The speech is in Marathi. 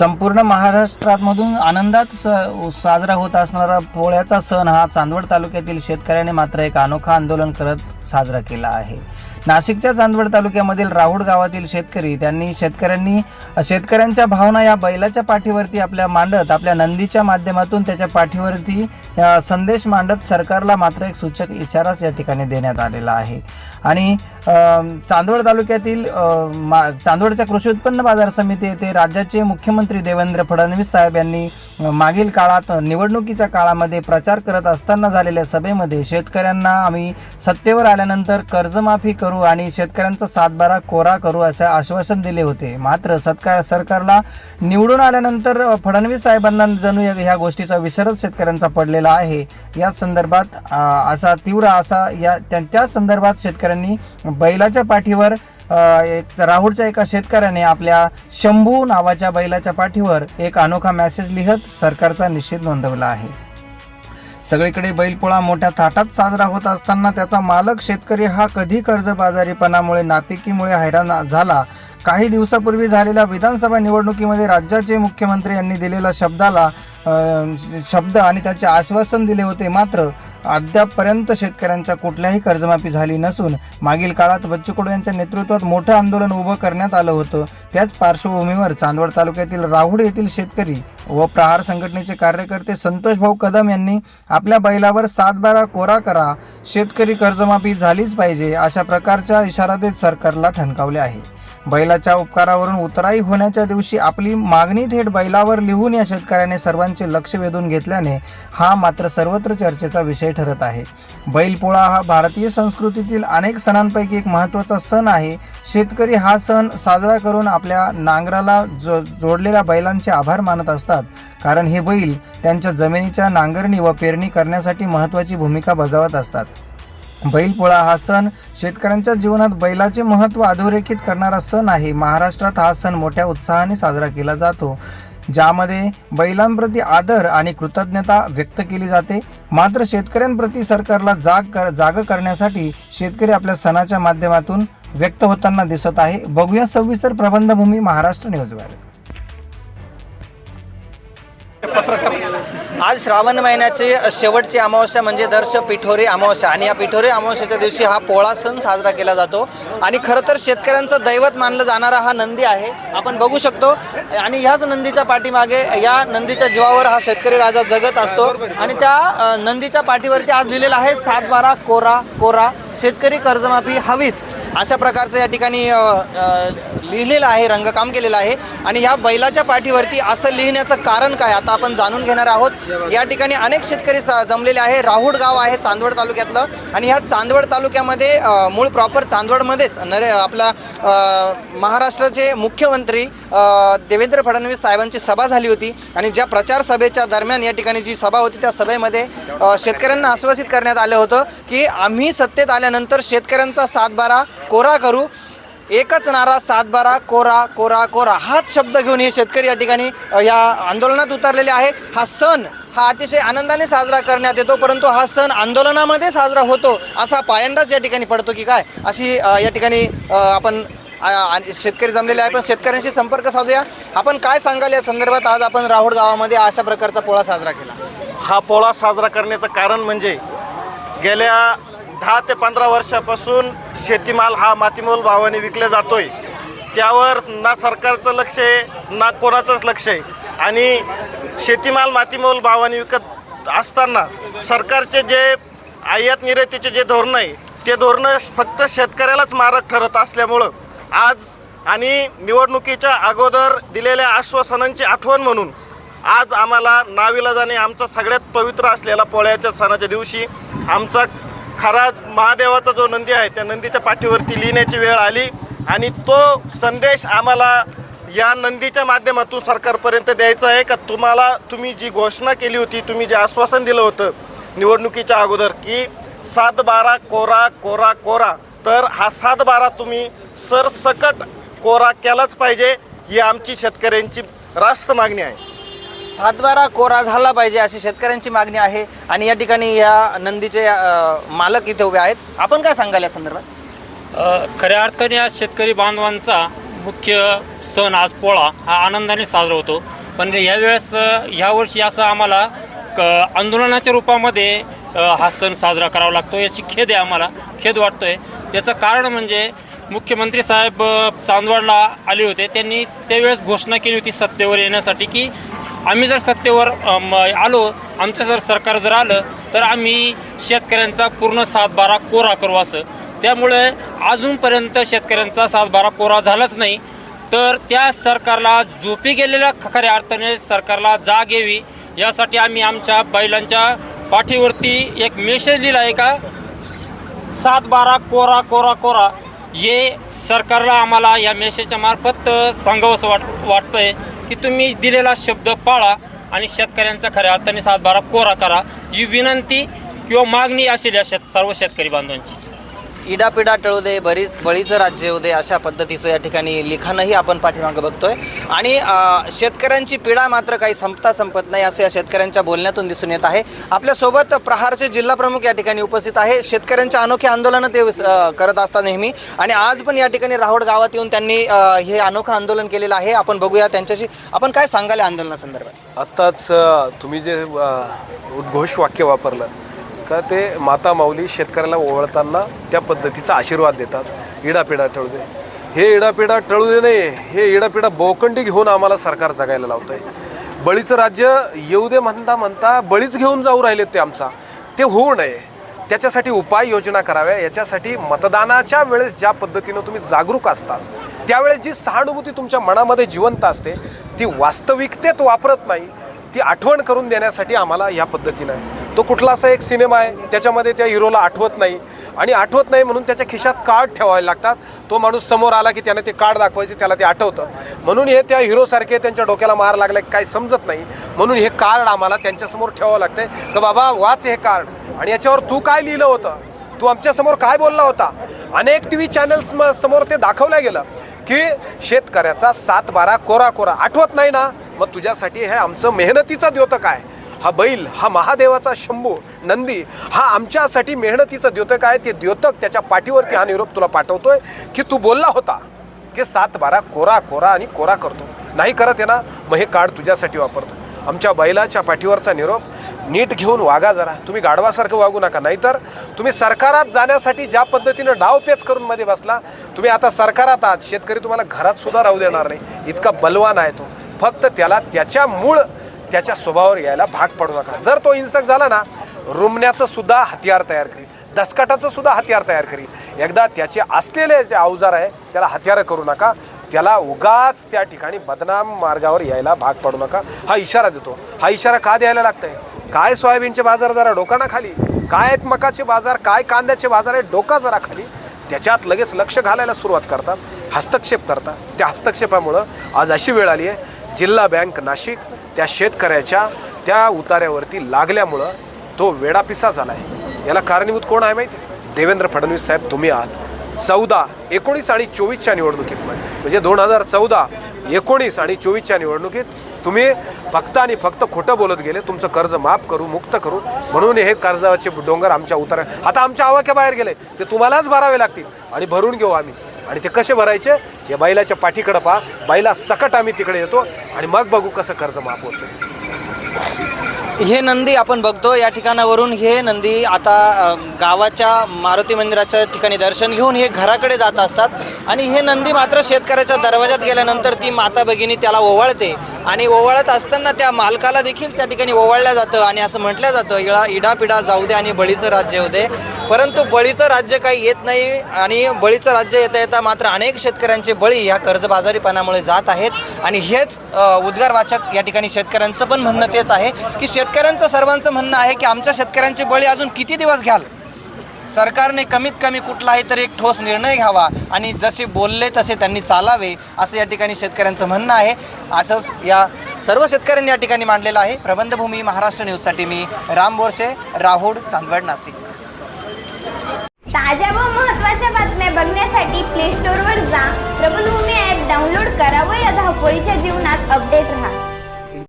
संपूर्ण महाराष्ट्रातमधून आनंदात स- साजरा होत असणारा पोळ्याचा सण हा चांदवड तालुक्यातील शेतकऱ्यांनी मात्र एक अनोखा आंदोलन करत साजरा केला आहे. नाशिकच्या चांदवड तालुक्यामधील राहुड गावातील शेतकरी त्यांनी शेतकऱ्यांनी शेतकऱ्यांच्या भावना या बैलाच्या पाठीवरती आपल्या मांडत आपल्या नंदीच्या माध्यमातून त्याच्या पाठीवरती संदेश मांडत सरकारला मात्र एक सूचक इशाराच या ठिकाणी देण्यात आलेला आहे. आणि चांदवड तालुक्यातील मा चांदवडच्या कृषी उत्पन्न बाजार समिती येथे राज्याचे मुख्यमंत्री देवेंद्र फडणवीस साहेब यांनी मागील काळात निवडणुकीच्या काळामध्ये प्रचार करत असताना झालेल्या सभेमध्ये शेतकऱ्यांना आम्ही सत्तेवर आल्यानंतर कर्जमाफी करू आणि शेतकऱ्यांचा सातबारा कोरा करू असे आश्वासन दिले होते. मात्र सत्कार सरकारला निवडून आल्यानंतर फडणवीस साहेबांना जणू ह्या गोष्टीचा विसरच शेतकऱ्यांचा पडलेला आहे. या संदर्भात असा तीव्र असा या त्या संदर्भात शेतकऱ्यांनी बैलाच्या पाठीवर एक राहुलच्या एका शेतकऱ्याने आपल्या शंभू नावाच्या बैलाच्या पाठीवर एक अनोखा मेसेज लिहत सरकारचा निषेध नोंदवला आहे. सगळीकडे बैलपोळा मोठ्या थाटात साजरा होत असताना त्याचा मालक शेतकरी हा कधी कर्जबाजारीपणामुळे नापिकीमुळे हैराण झाला. काही दिवसापूर्वी झालेल्या विधानसभा निवडणुकीमध्ये राज्याचे मुख्यमंत्री यांनी दिलेल्या शब्दाला शब्द आणि त्याचे आश्वासन दिले होते मात्र अद्यापपर्यंत शेतकऱ्यांच्या कुठल्याही कर्जमाफी झाली नसून मागील काळात बच्चू कडू यांच्या नेतृत्वात मोठं आंदोलन उभं करण्यात आलं होतं. त्याच पार्श्वभूमीवर चांदवड तालुक्यातील राहुड येथील शेतकरी व प्रहार संघटनेचे कार्यकर्ते संतोष भाऊ कदम यांनी आपल्या बैलावर सातबारा कोरा करा शेतकरी कर्जमाफी झालीच पाहिजे अशा प्रकारच्या इशारा देत सरकारला ठणकावले आहे. बैलाच्या उपकारावरून उतराई होण्याच्या दिवशी आपली मागणी थेट बैलावर लिहून या शेतकऱ्याने सर्वांचे लक्ष वेधून घेतल्याने हा मात्र सर्वत्र चर्चेचा विषय ठरत आहे. बैलपोळा हा भारतीय संस्कृतीतील अनेक सणांपैकी एक महत्त्वाचा सण आहे. शेतकरी हा सण साजरा करून आपल्या नांगराला जो जोडलेल्या बैलांचे आभार मानत असतात. कारण हे बैल त्यांच्या जमिनीच्या नांगरणी व पेरणी करण्यासाठी महत्त्वाची भूमिका बजावत असतात. बैलपोळा हा सण शेतकऱ्यांच्या जीवनात बैलाचे महत्त्व अधोरेखित करणारा सण आहे. महाराष्ट्रात हा सण मोठ्या उत्साहाने साजरा केला जातो. ज्यामध्ये बैलांप्रती आदर आणि कृतज्ञता व्यक्त केली जाते. मात्र शेतकऱ्यांप्रती सरकारला जाग कर जाग करण्यासाठी शेतकरी आपल्या सणाच्या माध्यमातून व्यक्त होताना दिसत आहे. बघूया सविस्तर प्रबंधभूमी महाराष्ट्र न्यूजवर. आज श्रावण महिन्याची शेवटची अमावस्या म्हणजे दर्श पिठोरी अमावस्या. आणि या पिठोरी अमावस्याच्या दिवशी हा पोळा सण साजरा केला जातो. आणि खरं तर शेतकऱ्यांचं दैवत मानलं जाणारा हा नंदी आहे. आपण बघू शकतो. आणि ह्याच नंदीच्या पाठीमागे या नंदीच्या जीवावर हा शेतकरी राजा जगत असतो. आणि त्या नंदीच्या पाठीवरती आज लिहिलेलं आहे सात बारा कोरा कोरा शेतकरी कर्जमाफी हवीच. अशा प्रकारचं या ठिकाणी लिहिलेलं आहे रंगकाम केलेलं आहे. आणि ह्या बैलाच्या पाठीवरती असं लिहिण्याचं कारण काय? आता आपण जाणून घेणार आहोत. या ठिकाणी अनेक शेतकरी स- जमलेले आहे. राहुड गाव आहे चांदवड तालुक्यातलं. आणि ह्या चांदवड तालुक्यामध्ये मूळ प्रॉपर चांदवडमध्येच नरे आपला महाराष्ट्राचे मुख्यमंत्री देवेंद्र फडणवीस साहेबांची सभा झाली होती. आणि ज्या प्रचार सभेच्या दरम्यान या ठिकाणी जी सभा होती त्या सभेमध्ये शेतकऱ्यांना आश्वासित करण्यात आलं होतं की आम्ही सत्तेत आल्यानंतर शेतकऱ्यांचा सातबारा कोरा करू. एकच नारा सातबारा कोरा कोरा कोरा. हाच शब्द घेऊन हे शेतकरी या ठिकाणी या आंदोलनात उतरलेले आहे. हा सण हा अतिशय आनंदाने साजरा करण्यात येतो परंतु हा सण आंदोलनामध्ये साजरा होतो असा पायंडाच या ठिकाणी पडतो की काय? अशी या ठिकाणी आपण शेतकरी जमलेले आहे. पण शेतकऱ्यांशी संपर्क साधूया. आपण काय सांगाल या संदर्भात? आज आपण राहुड गावामध्ये अशा प्रकारचा पोळा साजरा केला. हा पोळा साजरा करण्याचं कारण म्हणजे गेल्या दहा ते पंधरा वर्षापासून शेतीमाल हा मातीमोल भावाने विकला जातोय. त्यावर ना सरकारचं लक्ष आहे ना कोणाचंच लक्ष आहे. आणि शेतीमाल मातीमोल भावाने विकत असताना सरकारचे जे आयात निर्यातीचे जे धोरणं आहे ते धोरणं फक्त शेतकऱ्यालाच मारक ठरत असल्यामुळं आज आणि निवडणुकीच्या अगोदर दिलेल्या आश्वासनांची आठवण म्हणून आज आम्हाला नाविलाजाने आमचा सगळ्यात पवित्र असलेला पोळ्याच्या सणाच्या दिवशी आमचा खरा महादेवाचा जो नंदी आहे त्या नंदीच्या पाठीवरती लिहिण्याची वेळ आली आणि तो संदेश आम्हाला या नंदीच्या माध्यमातून सरकारपर्यंत द्यायचा आहे का? तुम्हाला तुम्ही जी घोषणा केली होती तुम्ही जे आश्वासन दिलं होतं निवडणुकीच्या अगोदर की सात बारा कोरा कोरा कोरा तर हा सात बारा तुम्ही सरसकट कोरा केलाच पाहिजे ही आमची शेतकऱ्यांची रास्त मागणी आहे. सातबारा कोरा झाला पाहिजे अशी शेतकऱ्यांची मागणी आहे आणि या ठिकाणी या नंदीचे मालक इथे उभे आहेत. आपण काय सांगाल या संदर्भात? खऱ्या अर्थाने आज शेतकरी बांधवांचा मुख्य सण आज पोळा हा आनंदाने साजरा होतो. पण यावेळेस ह्यावर्षी असं आम्हाला क आंदोलनाच्या रूपामध्ये हा सण साजरा करावा लागतो याची खेद आहे आम्हाला खेद वाटतो आहे याचं कारण म्हणजे मुख्यमंत्री साहेब चांदवाडला चांदवडला आले होते. त्यांनी त्यावेळेस घोषणा केली होती सत्तेवर येण्यासाठी की आम्ही जर सत्तेवर आलो आमचं जर सरकार जर आलं तर आम्ही शेतकऱ्यांचा पूर्ण सातबारा कोरा करू असं. त्यामुळे अजूनपर्यंत शेतकऱ्यांचा सातबारा कोरा झालाच नाही. तर त्या सरकारला झोपी गेलेल्या ख- खऱ्या अर्थाने सरकारला जाग यावी. यासाठी आम्ही आमच्या बैलांच्या पाठीवरती एक मेसेज लिहिला आहे का? सात बारा कोरा कोरा कोरा. हे सरकारला आम्हाला या मेसेजच्या मार्फत सांगावंसं वाट वाटतंय. की तुम्ही दिलेला शब्द पाळा आणि शेतकऱ्यांचा खऱ्या अर्थाने सातबारा कोरा करा. ही विनंती किंवा मागणी असेल या शेत सर्व शेतकरी बांधवांची. इडापिडा टळू दे बरी बळीचं राज्य येऊ दे अशा पद्धतीचं या ठिकाणी लिखाणही आपण पाठीमागं बघतोय. आणि शेतकऱ्यांची पीडा मात्र काही संपता संपत नाही असं या शेतकऱ्यांच्या बोलण्यातून दिसून येत आहे. आपल्यासोबत प्रहारचे जिल्हा प्रमुख या ठिकाणी उपस्थित आहे. शेतकऱ्यांच्या अनोखे आंदोलनं ते करत असतात नेहमी. आणि आज पण या ठिकाणी राहोड गावात येऊन त्यांनी हे अनोखं आंदोलन केलेलं आहे. आपण बघूया त्यांच्याशी. आपण काय सांगाल आंदोलनासंदर्भात? आत्ताच तुम्ही जे उद्घोष वाक्य वापरलं तर ते माता माऊली शेतकऱ्याला ओवळताना त्या पद्धतीचा आशीर्वाद देतात इडापिडा टळू दे. हे इडापिडा टळू दे नाही हे इडापिडा बोकंडी घेऊन आम्हाला सरकार जगायला लावतंय. बळीचं राज्य येऊ दे म्हणता म्हणता बळीच घेऊन जाऊ राहिलेत ते आमचा. ते होऊ नये. त्याच्यासाठी उपाययोजना कराव्या याच्यासाठी मतदानाच्या वेळेस ज्या पद्धतीनं तुम्ही जागरूक असतात त्यावेळेस जी सहानुभूती तुमच्या मनामध्ये जिवंत असते ती वास्तविकतेत वापरत नाही ती आठवण करून देण्यासाठी आम्हाला या पद्धतीनं आहे. तो कुठला असा एक सिनेमा आहे त्याच्यामध्ये त्या हिरोला आठवत नाही. आणि आठवत नाही म्हणून त्याच्या खिशात कार्ड ठेवावे लागतात. तो माणूस समोर आला की त्याने ते कार्ड दाखवायचे त्याला ते आठवतं. म्हणून हे त्या हिरोसारखे त्यांच्या डोक्याला मार लागला काय काही समजत नाही. म्हणून हे कार्ड आम्हाला त्यांच्यासमोर ठेवावं लागतंय. तर बाबा वाच हे कार्ड. आणि याच्यावर तू काय लिहिलं होतं? तू आमच्यासमोर काय बोलला होता? अनेक टी व्ही चॅनल्स समोर ते दाखवलं गेलं की शेतकऱ्याचा सात बारा कोरा कोरा. आठवत नाही ना? मग तुझ्यासाठी हे आमचं मेहनतीचं द्योतक आहे. हा बैल हा महादेवाचा शंभू नंदी हा आमच्यासाठी मेहनतीचं द्योतक आहे. ते द्योतक त्याच्या पाठीवरती हा निरोप तुला पाठवतोय की तू बोलला होता की सात बारा कोरा कोरा आणि कोरा करतो. नाही करत आहे ना मग हे कार्ड तुझ्यासाठी वापरतो. आमच्या बैलाच्या पाठीवरचा निरोप नीट घेऊन वागा जरा. तुम्ही गाढवासारखं वागू नका. नाहीतर तुम्ही सरकारात जाण्यासाठी ज्या पद्धतीनं डावपेच करून मध्ये बसला तुम्ही आता सरकारात आहात. शेतकरी तुम्हाला घरात सुद्धा राहू देणार नाही. इतका बलवान आहे तो. फक्त त्याला त्याच्या मूळ त्याच्या स्वभावावर यायला भाग पडू नका. जर तो हिंसक झाला ना रुमण्याचं सुद्धा हत्यार तयार करी दसकाटाचं सुद्धा हत्यार तयार करी एकदा त्याचे असलेले जे अवजार आहे त्याला हत्यारं करू नका. त्याला उगाच त्या ठिकाणी बदनाम मार्गावर यायला भाग पडू नका. हा इशारा देतो. हा इशारा का द्यायला लागतंय? काय सोयाबीनचे बाजार जरा डोकाना खाली? काय आहेत मकाचे बाजार काय कांद्याचे बाजार आहे डोका जरा खाली. त्याच्यात लगेच लक्ष घालायला सुरुवात करतात हस्तक्षेप करतात. त्या हस्तक्षेपामुळं आज अशी वेळ आली आहे जिल्हा बँक नाशिक त्या शेतकऱ्याच्या त्या उतार्यावरती लागल्यामुळं तो वेडापिसा झाला आहे याला कारणीभूत कोण आहे माहिती? देवेंद्र फडणवीस साहेब तुम्ही आहात. चौदा एकोणीस आणि चोवीसच्या निवडणुकीत म्हणजे दोन हजार चौदा एकोणीस आणि चोवीसच्या निवडणुकीत तुम्ही फक्त आणि फक्त खोटं बोलत गेले. तुमचं कर्ज माफ करू मुक्त करू. म्हणून हे कर्जाचे डोंगर आमच्या उतारा आता आमच्या आवाक्याबाहेर गेले. ते तुम्हालाच भरावे लागतील आणि भरून घेऊ आम्ही. आणि ते कसे भरायचे? या बैलाच्या पाठीकडं पहा. बैला सकट आम्ही तिकडे येतो आणि मग बघू कसं कर्ज माफ होतं. हे नंदी आपण बघतो या ठिकाणावरून हे नंदी आता गावाच्या मारुती मंदिराच्या ठिकाणी दर्शन घेऊन हे घराकडे जात असतात. आणि हे नंदी मात्र शेतकऱ्याच्या दरवाजात गेल्यानंतर ती माता भगिनी त्याला ओवाळते. आणि ओवाळत असताना त्या मालकाला देखील त्या ठिकाणी ओवाळलं जातं आणि असं म्हटलं जातं इळा इडापिडा जाऊ दे आणि बळीचं राज्य होऊ दे. परंतु बळीचं राज्य काही येत नाही आणि बळीचं राज्य येता येता मात्र अनेक शेतकऱ्यांचे बळी ह्या कर्जबाजारीपणामुळे जात आहेत. आणि हेच उद्गारवाचक या ठिकाणी शेतकऱ्यांचं पण म्हणणं तेच आहे की शेत शेतकऱ्यांचं सर्वांचं म्हणणं आहे की आमच्या शेतकऱ्यांचे बळी अजून किती दिवस घ्याल? सरकारने कमीत कमी कुठलाही तरी एक ठोस निर्णय घ्यावा आणि जसे बोलले तसे त्यांनी चालावे असं या ठिकाणी शेतकऱ्यांचं म्हणणं आहे. असंच या सर्व शेतकऱ्यांनी या ठिकाणी मांडलेलं आहे. प्रबंधभूमी महाराष्ट्र न्यूजसाठी मी राम बोरसे राहुड चांदवड नाशिक. ताज्या व महत्त्वाच्या बातम्या बघण्यासाठी प्ले स्टोअरवर जा. प्रबंधभूमी ॲप डाउनलोड करा व या धावपळीच्या जीवनात अपडेट राहा.